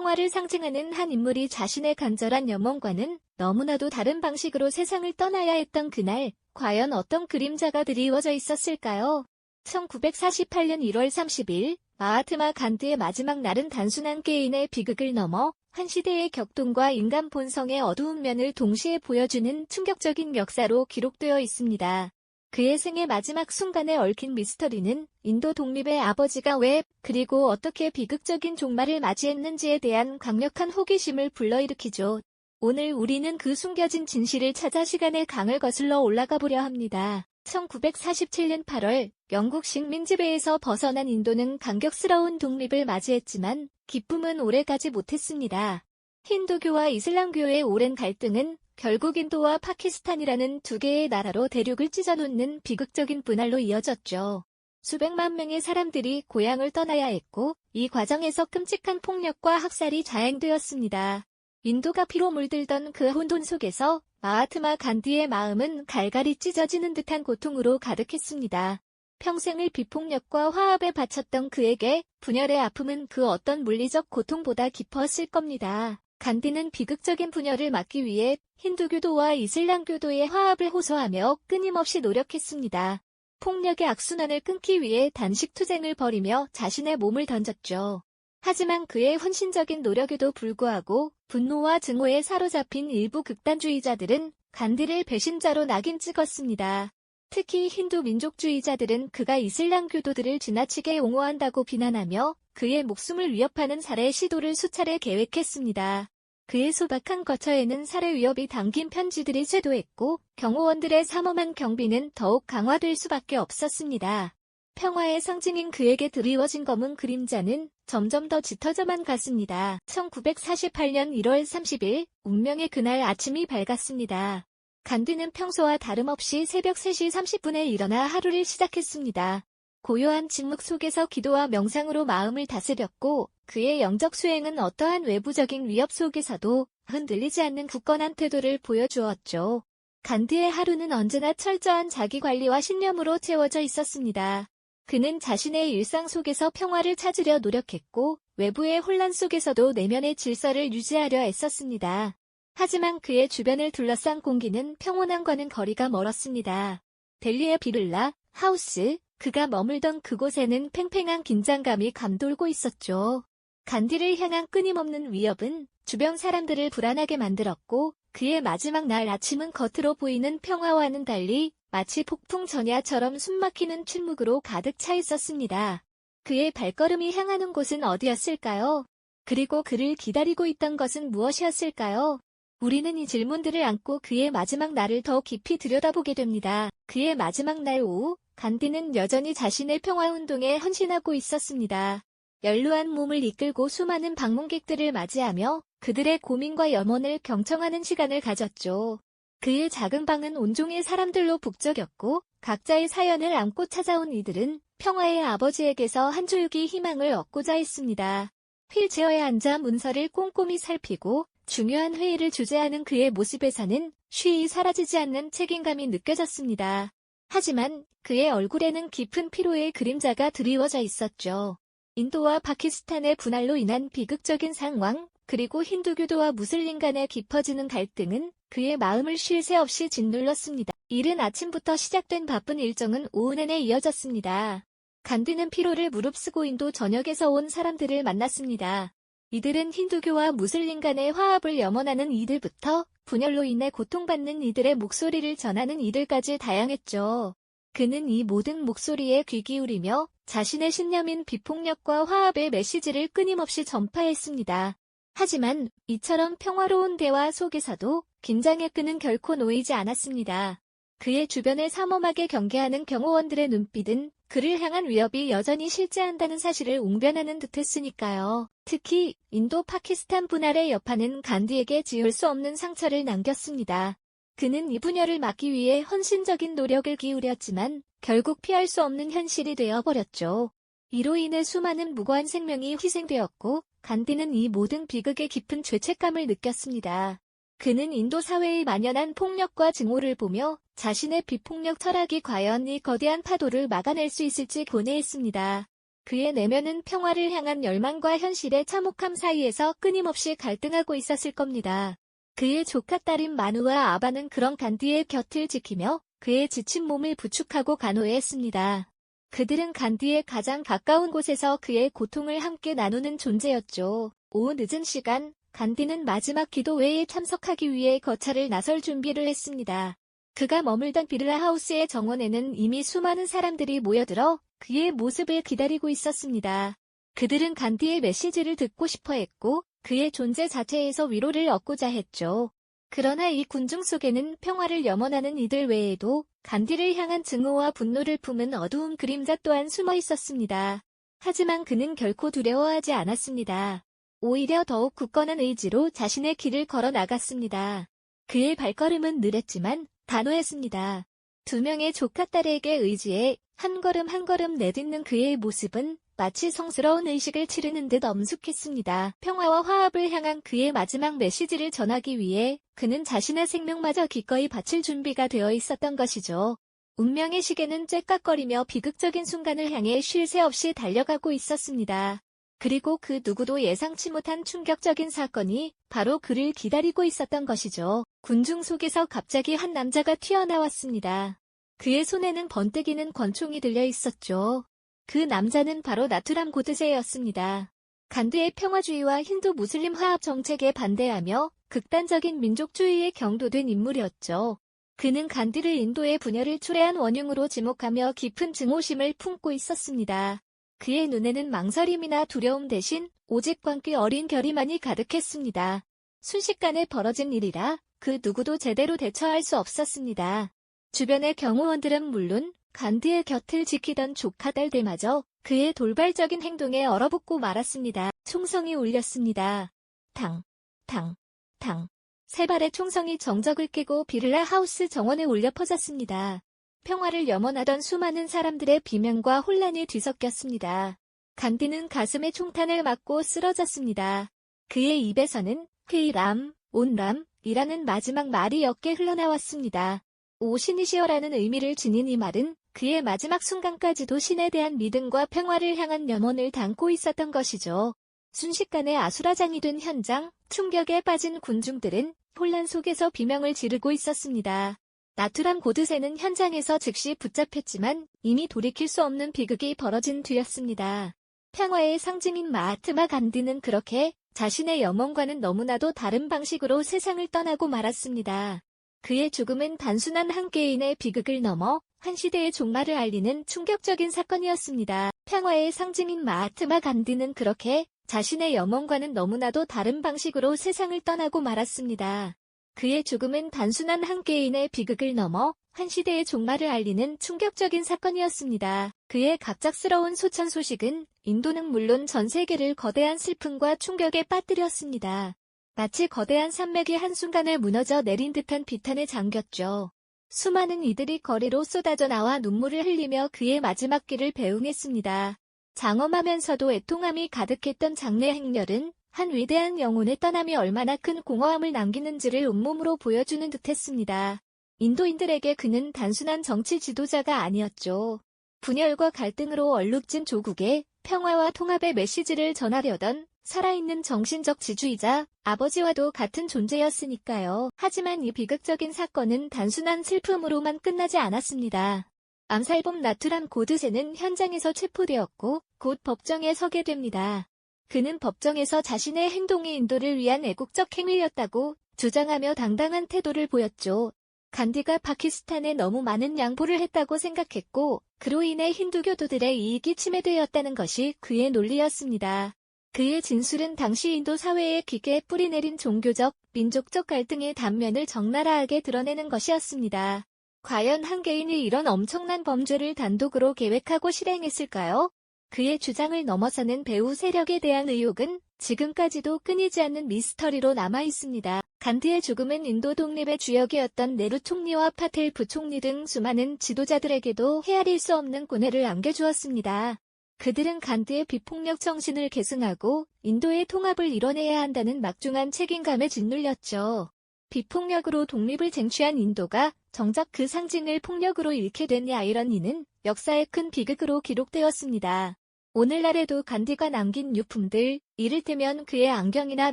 평화를 상징하는 한 인물이 자신의 간절한 염원과는 너무나도 다른 방식으로 세상을 떠나야 했던 그날, 과연 어떤 그림자가 드리워져 있었을까요? 1948년 1월 30일, 마하트마 간드의 마지막 날은 단순한 개인의 비극을 넘어 한 시대의 격동과 인간 본성의 어두운 면을 동시에 보여주는 충격적인 역사로 기록되어 있습니다. 그의 생의 마지막 순간에 얽힌 미스터리는 인도 독립의 아버지가 왜 그리고 어떻게 비극적인 종말을 맞이했는지에 대한 강력한 호기심을 불러일으키죠. 오늘 우리는 그 숨겨진 진실을 찾아 시간의 강을 거슬러 올라가 보려 합니다. 1947년 8월 영국 식민 지배에서 벗어난 인도는 감격스러운 독립을 맞이했지만 기쁨은 오래가지 못했습니다. 힌두교와 이슬람교의 오랜 갈등은 결국 인도와 파키스탄이라는 두 개의 나라로 대륙을 찢어놓는 비극적인 분할로 이어졌죠. 수백만 명의 사람들이 고향을 떠나야 했고 이 과정에서 끔찍한 폭력과 학살이 자행되었습니다. 인도가 피로 물들던 그 혼돈 속에서 마하트마 간디의 마음은 갈갈이 찢어지는 듯한 고통으로 가득했습니다. 평생을 비폭력과 화합에 바쳤던 그에게 분열의 아픔은 그 어떤 물리적 고통보다 깊었을 겁니다. 간디는 비극적인 분열을 막기 위해 힌두교도와 이슬람교도의 화합을 호소하며 끊임없이 노력했습니다. 폭력의 악순환을 끊기 위해 단식 투쟁을 벌이며 자신의 몸을 던졌죠. 하지만 그의 헌신적인 노력에도 불구하고 분노와 증오에 사로잡힌 일부 극단주의자들은 간디를 배신자로 낙인 찍었습니다. 특히 힌두 민족주의자들은 그가 이슬람 교도들을 지나치게 옹호한다고 비난하며 그의 목숨을 위협하는 살해 시도를 수차례 계획했습니다. 그의 소박한 거처에는 살해 위협이 담긴 편지들이 쇄도했고 경호원들의 삼엄한 경비는 더욱 강화될 수밖에 없었습니다. 평화의 상징인 그에게 드리워진 검은 그림자는 점점 더 짙어져만 갔습니다. 1948년 1월 30일 운명의 그날 아침이 밝았습니다. 간디는 평소와 다름없이 새벽 3시 30분에 일어나 하루를 시작했습니다. 고요한 침묵 속에서 기도와 명상으로 마음을 다스렸고 그의 영적 수행은 어떠한 외부적인 위협 속에서도 흔들리지 않는 굳건한 태도를 보여주었죠. 간디의 하루는 언제나 철저한 자기관리와 신념으로 채워져 있었습니다. 그는 자신의 일상 속에서 평화를 찾으려 노력했고 외부의 혼란 속에서도 내면의 질서를 유지하려 애썼습니다. 하지만 그의 주변을 둘러싼 공기는 평온함과는 거리가 멀었습니다. 델리의 비를라, 하우스, 그가 머물던 그곳에는 팽팽한 긴장감이 감돌고 있었죠. 간디를 향한 끊임없는 위협은 주변 사람들을 불안하게 만들었고 그의 마지막 날 아침은 겉으로 보이는 평화와는 달리 마치 폭풍 전야처럼 숨막히는 침묵으로 가득 차 있었습니다. 그의 발걸음이 향하는 곳은 어디였을까요? 그리고 그를 기다리고 있던 것은 무엇이었을까요? 우리는 이 질문들을 안고 그의 마지막 날을 더 깊이 들여다보게 됩니다. 그의 마지막 날 오후, 간디는 여전히 자신의 평화운동에 헌신하고 있었습니다. 연루한 몸을 이끌고 수많은 방문객들을 맞이하며 그들의 고민과 염원을 경청하는 시간을 가졌죠. 그의 작은 방은 온종일 사람들로 북적였고 각자의 사연을 안고 찾아온 이들은 평화의 아버지에게서 한 줄기 희망을 얻고자 했습니다. 휠체어에 앉아 문서를 꼼꼼히 살피고 중요한 회의를 주재하는 그의 모습에서는 쉬이 사라지지 않는 책임감이 느껴졌습니다. 하지만 그의 얼굴에는 깊은 피로의 그림자가 드리워져 있었죠. 인도와 파키스탄의 분할로 인한 비극적인 상황, 그리고 힌두교도와 무슬림 간의 깊어지는 갈등은 그의 마음을 쉴 새 없이 짓눌렀습니다. 이른 아침부터 시작된 바쁜 일정은 오후 내내 이어졌습니다. 간디는 피로를 무릅쓰고 인도 전역에서 온 사람들을 만났습니다. 이들은 힌두교와 무슬림 간의 화합을 염원하는 이들부터 분열로 인해 고통받는 이들의 목소리를 전하는 이들까지 다양했죠. 그는 이 모든 목소리에 귀 기울이며 자신의 신념인 비폭력과 화합의 메시지를 끊임없이 전파했습니다. 하지만 이처럼 평화로운 대화 속에서도 긴장의 끈은 결코 놓이지 않았습니다. 그의 주변을 삼엄하게 경계하는 경호원들의 눈빛은 그를 향한 위협이 여전히 실제한다는 사실을 웅변하는 듯했으니까요. 특히 인도 파키스탄 분할의 여파는 간디에게 지울 수 없는 상처를 남겼습니다. 그는 이 분열을 막기 위해 헌신적인 노력을 기울였지만 결국 피할 수 없는 현실이 되어버렸죠. 이로 인해 수많은 무고한 생명이 희생되었고 간디는 이 모든 비극의 깊은 죄책감을 느꼈습니다. 그는 인도 사회에 만연한 폭력과 증오를 보며 자신의 비폭력 철학이 과연 이 거대한 파도를 막아낼 수 있을지 고뇌했습니다. 그의 내면은 평화를 향한 열망과 현실의 참혹함 사이에서 끊임없이 갈등하고 있었을 겁니다. 그의 조카 딸인 마누와 아바는 그런 간디의 곁을 지키며 그의 지친 몸을 부축하고 간호했습니다. 그들은 간디의 가장 가까운 곳에서 그의 고통을 함께 나누는 존재였죠. 오후 늦은 시간, 간디는 마지막 기도회에 참석하기 위해 거차를 나설 준비를 했습니다. 그가 머물던 비르라 하우스의 정원에는 이미 수많은 사람들이 모여들어 그의 모습을 기다리고 있었습니다. 그들은 간디의 메시지를 듣고 싶어 했고 그의 존재 자체에서 위로를 얻고자 했죠. 그러나 이 군중 속에는 평화를 염원하는 이들 외에도 간디를 향한 증오와 분노를 품은 어두운 그림자 또한 숨어 있었습니다. 하지만 그는 결코 두려워하지 않았습니다. 오히려 더욱 굳건한 의지로 자신의 길을 걸어 나갔습니다. 그의 발걸음은 느렸지만 단호했습니다. 두 명의 조카 딸에게 의지해 한 걸음 한 걸음 내딛는 그의 모습은 마치 성스러운 의식을 치르는 듯 엄숙했습니다. 평화와 화합을 향한 그의 마지막 메시지를 전하기 위해 그는 자신의 생명마저 기꺼이 바칠 준비가 되어 있었던 것이죠. 운명의 시계는 쬐깍거리며 비극적인 순간을 향해 쉴 새 없이 달려가고 있었습니다. 그리고 그 누구도 예상치 못한 충격적인 사건이 바로 그를 기다리고 있었던 것이죠. 군중 속에서 갑자기 한 남자가 튀어나왔습니다. 그의 손에는 번뜩이는 권총이 들려 있었죠. 그 남자는 바로 나투람 고드세였습니다. 간드의 평화주의와 힌두 무슬림 화합 정책에 반대하며 극단적인 민족주의에 경도된 인물이었죠. 그는 간디를 인도의 분열을 초래한 원흉으로 지목하며 깊은 증오심을 품고 있었습니다. 그의 눈에는 망설임이나 두려움 대신 오직 광기 어린 결의만이 가득했습니다. 순식간에 벌어진 일이라 그 누구도 제대로 대처할 수 없었습니다. 주변의 경호원들은 물론 간디의 곁을 지키던 조카딸들마저 그의 돌발적인 행동에 얼어붙고 말았습니다. 총성이 울렸습니다. 당, 당, 당. 세 발의 총성이 정적을 깨고 비를라 하우스 정원에 울려 퍼졌습니다. 평화를 염원하던 수많은 사람들의 비명과 혼란이 뒤섞였습니다. 간디는 가슴에 총탄을 맞고 쓰러졌습니다. 그의 입에서는 헤이람, 온람이라는 마지막 말이 옅게 흘러나왔습니다. 오신이시여라는 의미를 지닌 이 말은 그의 마지막 순간까지도 신에 대한 믿음과 평화를 향한 염원을 담고 있었던 것이죠. 순식간에 아수라장이 된 현장, 충격에 빠진 군중들은 혼란 속에서 비명을 지르고 있었습니다. 나투람 고드세는 현장에서 즉시 붙잡혔지만 이미 돌이킬 수 없는 비극이 벌어진 뒤였습니다. 평화의 상징인 마하트마 간디는 그렇게 자신의 염원과는 너무나도 다른 방식으로 세상을 떠나고 말았습니다. 그의 죽음은 단순한 한 개인의 비극을 넘어 한 시대의 종말을 알리는 충격적인 사건이었습니다. 평화의 상징인 마하트마 간디는 그렇게 자신의 염원과는 너무나도 다른 방식으로 세상을 떠나고 말았습니다. 그의 죽음은 단순한 한 개인의 비극을 넘어 한 시대의 종말을 알리는 충격적인 사건이었습니다. 그의 갑작스러운 소천 소식은 인도는 물론 전 세계를 거대한 슬픔과 충격에 빠뜨렸습니다. 마치 거대한 산맥이 한순간에 무너져 내린 듯한 비탄에 잠겼죠. 수많은 이들이 거리로 쏟아져 나와 눈물을 흘리며 그의 마지막 길을 배웅했습니다. 장엄하면서도 애통함이 가득했던 장례 행렬은 한 위대한 영혼의 떠남이 얼마나 큰 공허함을 남기는지를 온몸으로 보여주는 듯했습니다. 인도인들에게 그는 단순한 정치 지도자가 아니었죠. 분열과 갈등으로 얼룩진 조국에 평화와 통합의 메시지를 전하려던 살아있는 정신적 지주이자 아버지와도 같은 존재였으니까요. 하지만 이 비극적인 사건은 단순한 슬픔으로만 끝나지 않았습니다. 암살범 나투람 고드세는 현장에서 체포되었고 곧 법정에 서게 됩니다. 그는 법정에서 자신의 행동이 인도를 위한 애국적 행위였다고 주장하며 당당한 태도를 보였죠. 간디가 파키스탄에 너무 많은 양보를 했다고 생각했고 그로 인해 힌두교도들의 이익이 침해되었다는 것이 그의 논리였습니다. 그의 진술은 당시 인도 사회에 깊게 뿌리내린 종교적, 민족적 갈등의 단면을 적나라하게 드러내는 것이었습니다. 과연 한 개인이 이런 엄청난 범죄를 단독으로 계획하고 실행했을까요? 그의 주장을 넘어서는 배우 세력에 대한 의혹은 지금까지도 끊이지 않는 미스터리로 남아 있습니다. 간디의 죽음은 인도 독립의 주역이었던 네루 총리와 파텔 부총리 등 수많은 지도자들에게도 헤아릴 수 없는 고뇌를 안겨주었습니다. 그들은 간디의 비폭력 정신을 계승하고 인도의 통합을 이뤄내야 한다는 막중한 책임감에 짓눌렸죠. 비폭력으로 독립을 쟁취한 인도가 정작 그 상징을 폭력으로 잃게 된 아이러니는 역사의 큰 비극으로 기록되었습니다. 오늘날에도 간디가 남긴 유품들, 이를테면 그의 안경이나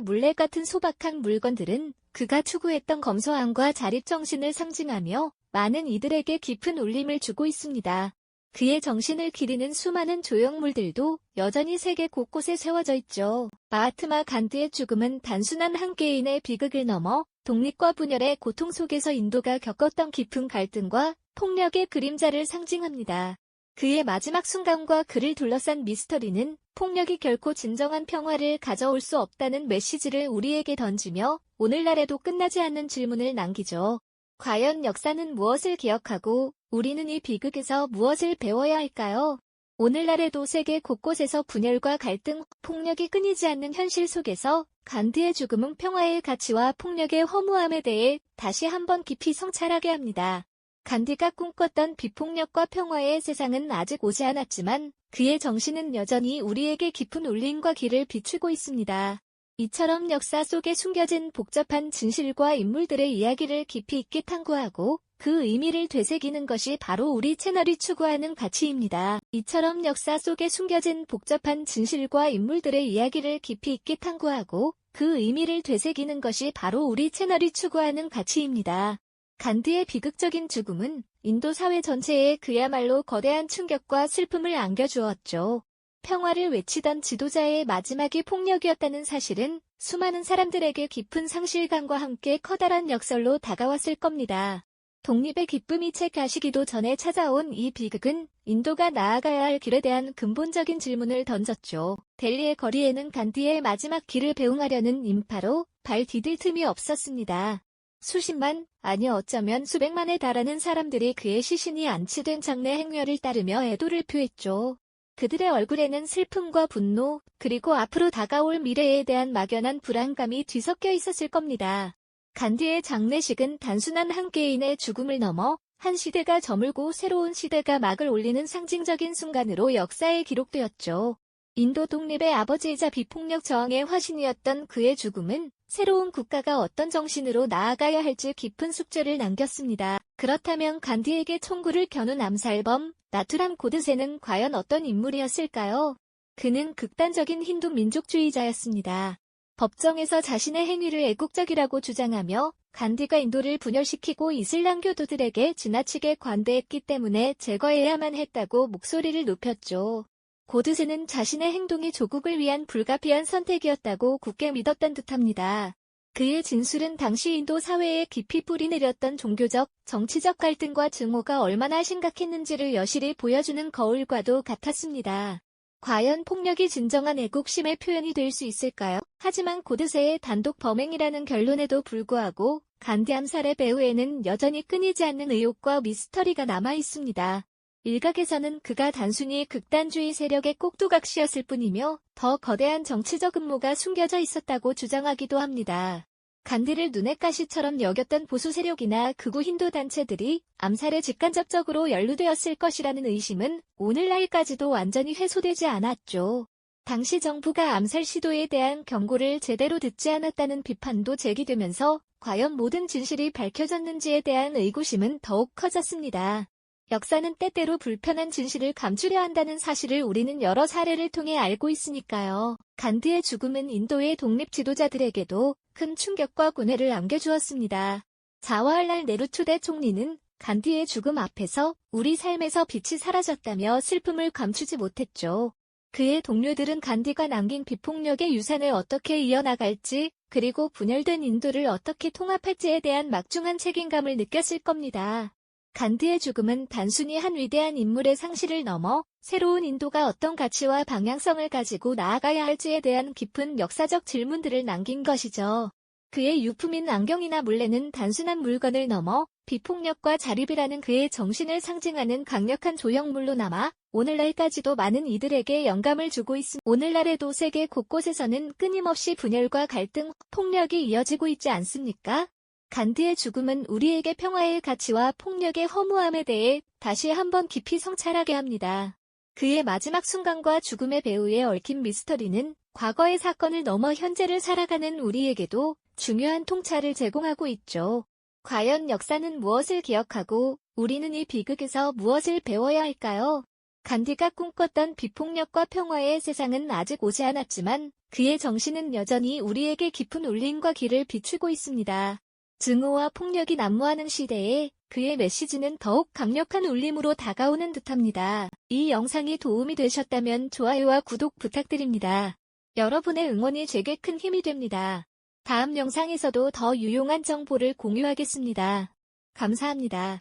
물레 같은 소박한 물건들은 그가 추구했던 검소함과 자립정신을 상징하며 많은 이들에게 깊은 울림을 주고 있습니다. 그의 정신을 기리는 수많은 조형물들도 여전히 세계 곳곳에 세워져 있죠. 마하트마 간디의 죽음은 단순한 한 개인의 비극을 넘어 독립과 분열의 고통 속에서 인도가 겪었던 깊은 갈등과 폭력의 그림자를 상징합니다. 그의 마지막 순간과 그를 둘러싼 미스터리는 폭력이 결코 진정한 평화를 가져올 수 없다는 메시지를 우리에게 던지며 오늘날에도 끝나지 않는 질문을 남기죠. 과연 역사는 무엇을 기억하고 우리는 이 비극에서 무엇을 배워야 할까요? 오늘날에도 세계 곳곳에서 분열과 갈등, 폭력이 끊이지 않는 현실 속에서 간디의 죽음은 평화의 가치와 폭력의 허무함에 대해 다시 한번 깊이 성찰하게 합니다. 간디가 꿈꿨던 비폭력과 평화의 세상은 아직 오지 않았지만 그의 정신은 여전히 우리에게 깊은 울림과 길을 비추고 있습니다. 이처럼 역사 속에 숨겨진 복잡한 진실과 인물들의 이야기를 깊이 있게 탐구하고 그 의미를 되새기는 것이 바로 우리 채널이 추구하는 가치입니다. 이처럼 역사 속에 숨겨진 복잡한 진실과 인물들의 이야기를 깊이 있게 탐구하고 그 의미를 되새기는 것이 바로 우리 채널이 추구하는 가치입니다. 간디의 비극적인 죽음은 인도 사회 전체에 그야말로 거대한 충격과 슬픔을 안겨주었죠. 평화를 외치던 지도자의 마지막이 폭력이었다는 사실은 수많은 사람들에게 깊은 상실감과 함께 커다란 역설로 다가왔을 겁니다. 독립의 기쁨이 채 가시기도 전에 찾아온 이 비극은 인도가 나아가야 할 길에 대한 근본적인 질문을 던졌죠. 델리의 거리에는 간디의 마지막 길을 배웅하려는 인파로 발 디딜 틈이 없었습니다. 수십만, 아니 어쩌면 수백만에 달하는 사람들이 그의 시신이 안치된 장례 행렬을 따르며 애도를 표했죠. 그들의 얼굴에는 슬픔과 분노, 그리고 앞으로 다가올 미래에 대한 막연한 불안감이 뒤섞여 있었을 겁니다. 간디의 장례식은 단순한 한 개인의 죽음을 넘어 한 시대가 저물고 새로운 시대가 막을 올리는 상징적인 순간으로 역사에 기록되었죠. 인도 독립의 아버지이자 비폭력 저항의 화신이었던 그의 죽음은 새로운 국가가 어떤 정신으로 나아가야 할지 깊은 숙제를 남겼습니다. 그렇다면 간디에게 총구를 겨눈 암살범 나투람 고드세는 과연 어떤 인물이었을까요? 그는 극단적인 힌두 민족주의자였습니다. 법정에서 자신의 행위를 애국적이라고 주장하며 간디가 인도를 분열시키고 이슬람 교도들에게 지나치게 관대했기 때문에 제거해야만 했다고 목소리를 높였죠. 고드세는 자신의 행동이 조국을 위한 불가피한 선택이었다고 굳게 믿었던 듯합니다. 그의 진술은 당시 인도 사회에 깊이 뿌리내렸던 종교적, 정치적 갈등과 증오가 얼마나 심각했는지를 여실히 보여주는 거울과도 같았습니다. 과연 폭력이 진정한 애국심의 표현이 될 수 있을까요? 하지만 고드세의 단독 범행이라는 결론에도 불구하고 간디 암살의 배후에는 여전히 끊이지 않는 의혹과 미스터리가 남아 있습니다. 일각에서는 그가 단순히 극단주의 세력의 꼭두각시였을 뿐이며 더 거대한 정치적 음모가 숨겨져 있었다고 주장하기도 합니다. 간디를 눈의 가시처럼 여겼던 보수 세력이나 극우 힌두 단체들이 암살에 직간접적으로 연루되었을 것이라는 의심은 오늘날까지도 완전히 해소되지 않았죠. 당시 정부가 암살 시도에 대한 경고를 제대로 듣지 않았다는 비판도 제기되면서 과연 모든 진실이 밝혀졌는지에 대한 의구심은 더욱 커졌습니다. 역사는 때때로 불편한 진실을 감추려 한다는 사실을 우리는 여러 사례를 통해 알고 있으니까요. 간디의 죽음은 인도의 독립 지도자들에게도 큰 충격과 고뇌를 안겨주었습니다. 자와할랄 네루 초대 총리는 간디의 죽음 앞에서 우리 삶에서 빛이 사라졌다며 슬픔을 감추지 못했죠. 그의 동료들은 간디가 남긴 비폭력의 유산을 어떻게 이어나갈지, 그리고 분열된 인도를 어떻게 통합할지에 대한 막중한 책임감을 느꼈을 겁니다. 간디의 죽음은 단순히 한 위대한 인물의 상실을 넘어 새로운 인도가 어떤 가치와 방향성을 가지고 나아가야 할지에 대한 깊은 역사적 질문들을 남긴 것이죠. 그의 유품인 안경이나 물레는 단순한 물건을 넘어 비폭력과 자립이라는 그의 정신을 상징하는 강력한 조형물로 남아 오늘날까지도 많은 이들에게 영감을 주고 있습니다. 오늘날에도 세계 곳곳에서는 끊임없이 분열과 갈등, 폭력이 이어지고 있지 않습니까? 간디의 죽음은 우리에게 평화의 가치와 폭력의 허무함에 대해 다시 한번 깊이 성찰하게 합니다. 그의 마지막 순간과 죽음의 배후에 얽힌 미스터리는 과거의 사건을 넘어 현재를 살아가는 우리에게도 중요한 통찰을 제공하고 있죠. 과연 역사는 무엇을 기억하고 우리는 이 비극에서 무엇을 배워야 할까요? 간디가 꿈꿨던 비폭력과 평화의 세상은 아직 오지 않았지만 그의 정신은 여전히 우리에게 깊은 울림과 길을 비추고 있습니다. 증오와 폭력이 난무하는 시대에 그의 메시지는 더욱 강력한 울림으로 다가오는 듯합니다. 이 영상이 도움이 되셨다면 좋아요와 구독 부탁드립니다. 여러분의 응원이 제게 큰 힘이 됩니다. 다음 영상에서도 더 유용한 정보를 공유하겠습니다. 감사합니다.